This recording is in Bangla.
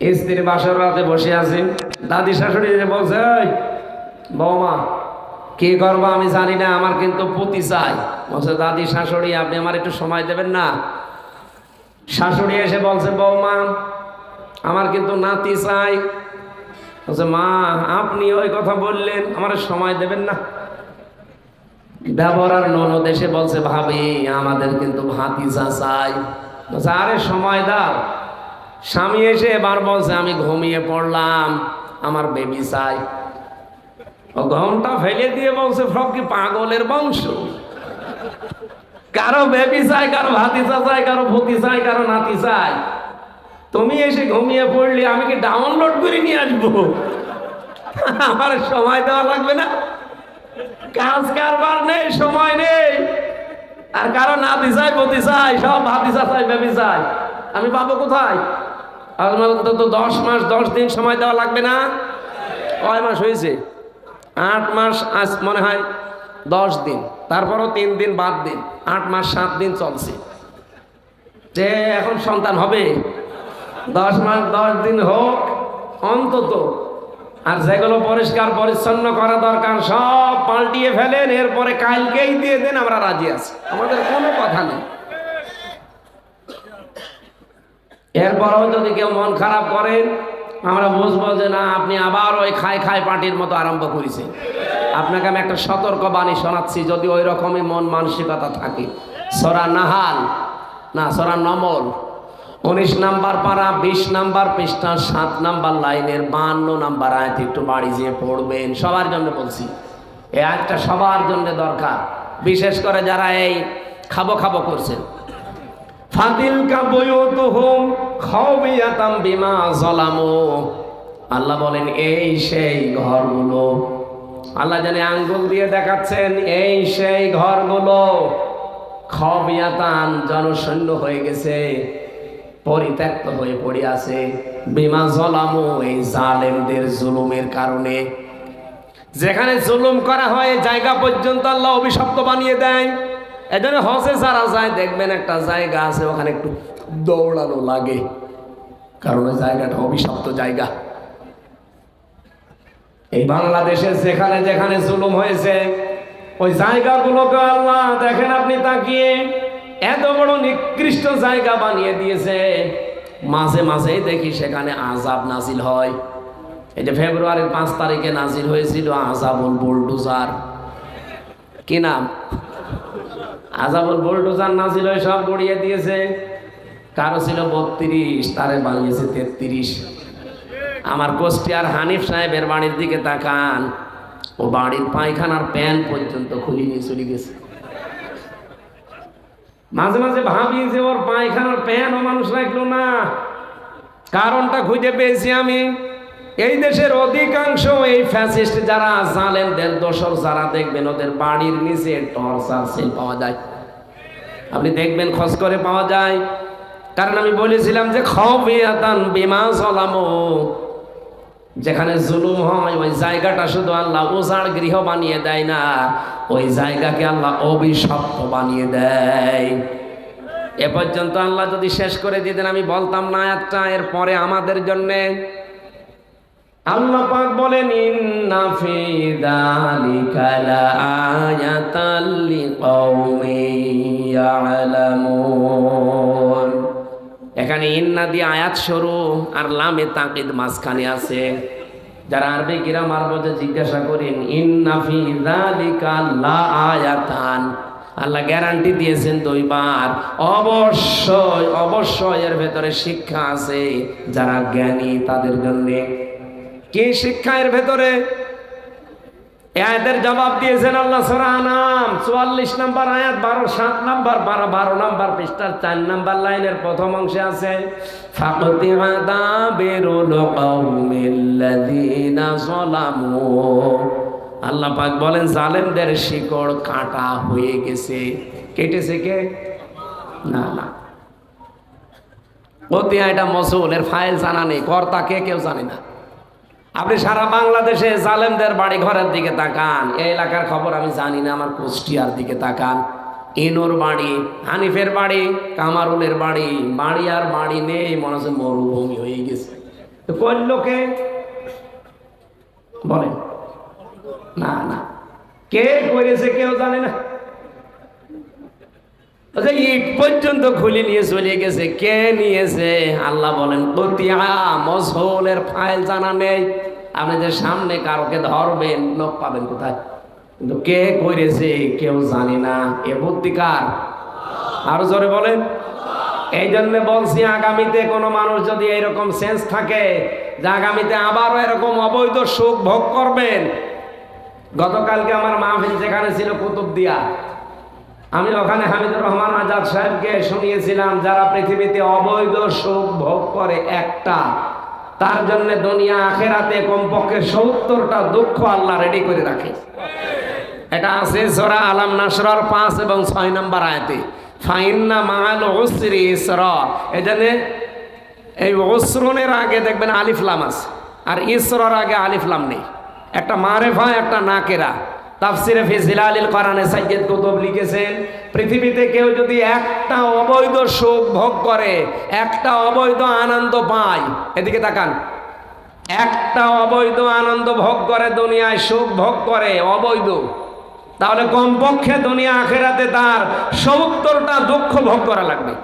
স্ত্রী বাসর রাতে বসে আছে। দাদি শাশুড়ি বলছে বৌমা কি করব আমি জানি না আমার কিন্তু পুতি চাই। বলছে দাদি শাশুড়ি আপনি আমার একটু সময় দেবেন না? শাশুড়ি এসে বলছে বৌমা আমার কিন্তু নাতি চাই। বলছে মা আপনি ওই কথা বললেন আমার সময় দেবেন না। ব্যবহার ননদ এসে বলছে ভাবি আমাদের কিন্তু ভাতিজা চাই। বলছে, আরে সময় দাও। স্বামী এসে এবার বলছে, আমি ঘুমিয়ে পড়লাম, আমার বেবি চাই। ও ঘমটা ফেলে দিয়ে বলছে, সব কি পাগলের বংশ? কারও বেবি চাই, কারও ভাতিজা চাই, কারও ভতি চাই, কারও নাতি চাই। তুমি এসে ঘুমিয়ে পড়লে, আমি কি ডাউনলোড করে নিয়ে আসব? আমার সময় দেওয়া লাগবে না। কাজ কারবার নেই, সময় নেই। আর কারও নাতি চাই পতি চাই, সব ভাতিজা চাই বেবি চাই। আমি পাবো কোথায়? আমার তো দশ মাস, দশ দিন সময় দেওয়া লাগবে না। কয় মাস হয়েছে? আট মাস আজ মনে হয় দশ দিন, তারপরও তিন দিন বাদ দিন, আট মাস সাত দিন চলছে। যে এখন সন্তান হবে, দশ মাস, দশ দিন হোক, অন্তত। আর যেগুলো পরিষ্কার, পরিচ্ছন্ন করা দরকার, সব পাল্টিয়ে ফেলেন, এরপরে কালকেই দিয়ে দেন, আমরা রাজি আছি। আমাদের কোনো কথা নেই এরপরেও যদি কেউ মন খারাপ করেন আমরা বুঝব যে না, আপনি আবার ওই খাই খাই পার্টির মতো আরম্ভ করেছেন। আপনাকে আমি একটা সতর্ক বাণী শোনাচ্ছি, যদি ওই রকমই মন মানসিকতা থাকে। সরা নাহাল, না, সরা নমল, উনিশ নাম্বার পাড়া বিশ নাম্বার পৃষ্ঠা, সাত নাম্বার লাইনের বান্ন নাম্বার আয়াত একটু বাড়ি যেয়ে পড়বেন, সবার জন্য বলছি। এই আয়াতটা সবার জন্য দরকার। বিশেষ করে যারা এই খাব খাব করছেন। ফাতিল কাবয়ুতুহুম খাওবিয়াতাম বিমা জালামু আল্লাহ বলেন, এই সেই ঘরগুলো। আল্লাহ জানে আঙ্গুল দিয়ে দেখাচ্ছেন, এই সেই ঘরগুলো। খবিয়াতান জনশূন্য হয়ে গেছে, পরিত্যক্ত হয়ে পড়ে আছে। বিমা জলামু এই জালেমদের জুলুমের কারণে। যেখানে জুলুম করা হয়, জায়গা পর্যন্ত আল্লাহ অভিশপ্ত বানিয়ে দেয়। এজন্য হসে যারা যায়, দেখবেন একটা জায়গা আছে, ওখানে একটু দৌড়ানো লাগে। কারণ ওই জায়গাটা অভিশপ্ত জায়গা। এই বাংলাদেশে যেখানে যেখানে জুলুম হয়েছে, ওই জায়গাগুলোকে আল্লাহ দেখেন আপনি তাকিয়ে, এত বড় নিকৃষ্ট জায়গা বানিয়ে দিয়েছে। মাঝে মাঝেই দেখি সেখানে আজাব নাজিল হয়। এই যে ফেব্রুয়ারির পাঁচ তারিখে নাজিল হয়েছিল আজাবুল বুলডুজার। কি নাম? আজাবুল বুলডুজার নাজিল হয়ে সব গড়িয়ে দিয়েছে। কারও ছিল বত্রিশ, তারে বানিয়েছে তেত্রিশ। আমার কোষ্টিয়ার হানিফ সাহেবের বাড়ির দিকে তাকান। ও বাড়ির পায়খানার প্যান পর্যন্ত খুলে নিয়ে চলে গেছে। মাঝে মাঝে ভাবি যে ওর পায়খানার প্যান ও মানুষ রাখল না। কারণটা খুঁজে পেয়েছি আমি। এই দেশের অধিকাংশ এই ফ্যাসিস্ট যারা জালেমদের দোসর যারা দেখবেন, ওদের বাড়ির নিচে টর্চার সেল পাওয়া যায়। আপনি দেখবেন খোঁজ করে পাওয়া যায়। কারণ আমি বলেছিলাম যে, খবিয়াতান বিমা চলামো যেখানে জুলুম হয়, ওই জায়গাটা শুধু আল্লাহ উজাড় গৃহ বানিয়ে দেয় না, ওই জায়গাকে আল্লাহ অভিশপ্ত বানিয়ে দেয়। এ পর্যন্ত আল্লাহ যদি শেষ করে দিতেন, আমি বলতাম না একটা এর পরে আমাদের জন্যে আল্লাহ পাক বলেন, ইন্না ফি যালিকা ইয়ালামুন। এখানে ইন্না দিয়ে আয়াত শুরু আর লামে তাকিদ মাঝখানে আছে। যারা আরবি কিরাম আরবতে জিজ্ঞাসা করেন, ইন্না ফি যালিকা লাআয়াতান আল্লাহ গ্যারান্টি দিয়েছেন দুইবার। অবশ্যই অবশ্যই এর ভেতরে শিক্ষা আছে। যারা জ্ঞানী তাদের জন্যে। কি শিক্ষা এর ভেতরে? আয়াতের জবাব দিয়েছেন আল্লাহ সরা নাম চুয়াল্লিশ নাম্বার আয়াত, বারো, সাত নাম্বার, বারো বারো নাম্বার পৃষ্ঠার চার নাম্বার লাইনের প্রথম অংশে আছে আল্লাহ পাক বলেন, জালেমদের শিকড় কাটা হয়ে গেছে। কেটেছে কে? না না। অতি এটা মসুল এর ফাইল জানা নেই, কর্তা কে, কেউ জানে না। আপনি সারা বাংলাদেশে জালেমদের বাড়ি ঘরের দিকে তাকান। এই এলাকার খবর আমি জানি না, আমার কুষ্টিয়ার দিকে তাকান। ইনুর বাড়ি, হানিফের বাড়ি, কামারুলের বাড়ি বাড়ি আর বাড়ি নেই, মনে হচ্ছে মরুভূমি হয়ে গেছে। তো করল কে বলেন। না না। কে করেছে কেউ জানে না। আচ্ছা ইট পর্যন্ত খুলে নিয়ে চলে গেছে। কে নিয়েছে? আল্লাহ বলেন কতিয়া মজহলের ফাইল জানা নেই। আপনাদের সামনে কারোকে ধরবেন, লোক পাবেন কোথায়? কিন্তু কে করেছে, কেউ জানি না। এ বুদ্ধিকার আরও জোরে বলেন। এই জন্য বলছি, আগামীতে কোনো মানুষ যদি এরকম সেন্স থাকে যে আগামীতে আবারও এরকম অবৈধ সুখ ভোগ করবেন, গতকালকে আমার মাহফিল যেখানে ছিল কুতুবদিয়া আমি ওখানে হামিদুর রহমান আজাদ সাহেবকে শুনিয়েছিলাম, যারা পৃথিবীতে অবৈধ সুখ ভোগ করে একটা। তার জন্য দুনিয়া আখেরাতে কমপক্ষে সত্তরটা দুঃখ আল্লাহ রেডি করে রাখে। এটা আছে সরা আলাম নাসরার পাঁচ এবং ছয় নম্বর আয়াতে। ফাইন্না মাল ওসরি ইসরা। এজন্য এই ওসরনের আগে দেখবেন আলিফলাম আছে, আর ইসরর আগে আলিফলাম নেই। একটা মারেফা, একটা নাকেরা। তাফসিরে ফি জিলালিল কোরআনে সাইয়্যিদ কুতুব লিখেছেন পৃথিবীতে কেউ যদি একটা অবৈধ সুখ ভোগ করে, একটা অবৈধ আনন্দ পায়, এদিকে তাকান, একটা অবৈধ আনন্দ ভোগ করে, দুনিয়ায় সুখ ভোগ করে, অবৈধ, তাহলে কমপক্ষে দুনিয়া আখেরাতে তার সত্তরটা দুঃখ ভোগ করা লাগবে।